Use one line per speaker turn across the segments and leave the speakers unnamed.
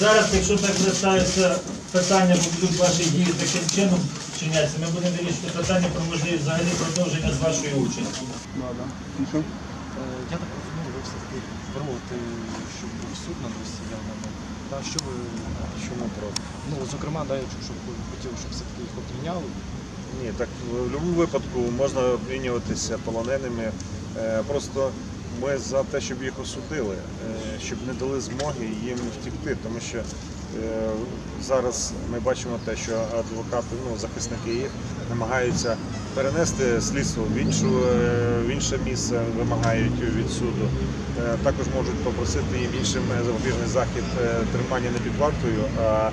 Зараз, якщо так зростаються питання, будуть ваші дії таким чином чиняться, ми будемо вирішити питання про можливість взагалі продовження з вашої участі.
Е, я так розумію, ви все-таки вернути, щоб був суд над росіянами. Що ви що проти? Ну, зокрема, да, я хотів, щоб все-таки їх обміняли.
Ні, так в будь-якому випадку можна обмінюватися полоненими. Е, Просто ми за те, щоб їх осудили, е, щоб не дали змоги їм втікти, тому що е, зараз ми бачимо те, що адвокати, ну захисники їх намагаються перенести слідство в іншу в інше місце, вимагають від суду. Також можуть попросити їм іншим запобіжний захід тримання не під вартою, а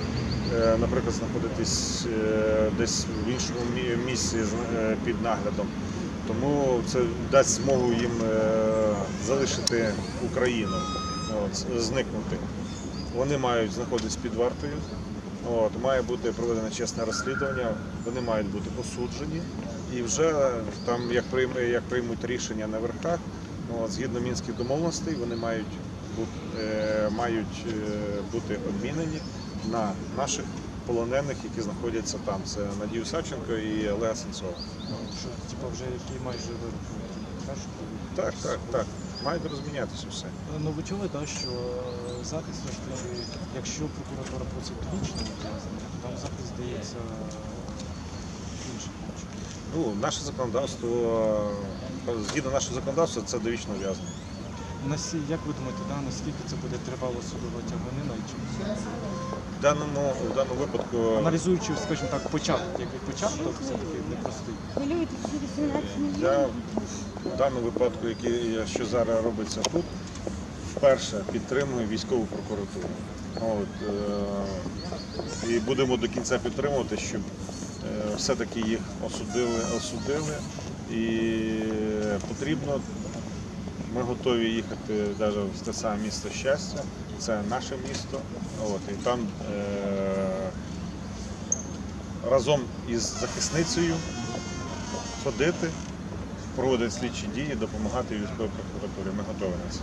наприклад, знаходитись е, десь в іншому місці е, під наглядом. Тому це дасть змогу їм е, залишити Україну, от, зникнути. Вони мають знаходитись під вартою. От, має бути проведено чесне розслідування, вони мають бути осуджені і вже там, як, прийме, як приймуть рішення на верхах, от, згідно мінських домовленостей, вони мають бути, е, мають е, бути обмінені на наших полонених, які знаходяться там. Це Надію Савченко і Олега Сенцова.
Ну, що, типу, вже які майже вирок. Та, що ви-
Так, так, так. Мають розмінятися все.
Ну ви чули, так, що захист якщо прокуратура просить то там захист здається іншим.
Ну, наше законодавство, згідно нашого законодавства, це довічне ув'язнення.
Насі, як ви думаєте, да, наскільки це буде тривало судова тяганина
В даному, в даному випадку
аналізуючи, скажімо так, початок, який початок все-таки непростий.
Хвилюєтесь всі 18 мільйонів?
я в даному випадку, який що зараз робиться тут, вперше підтримую військову прокуратуру. От, е, і будемо до кінця підтримувати, щоб е, все-таки їх осудили, осудили. І потрібно, ми готові їхати навіть в те саме місто щастя. Це наше місто. От, і там е, разом із захисницею ходити, проводити слідчі дії, допомагати військовій прокуратурі. Ми готові на це.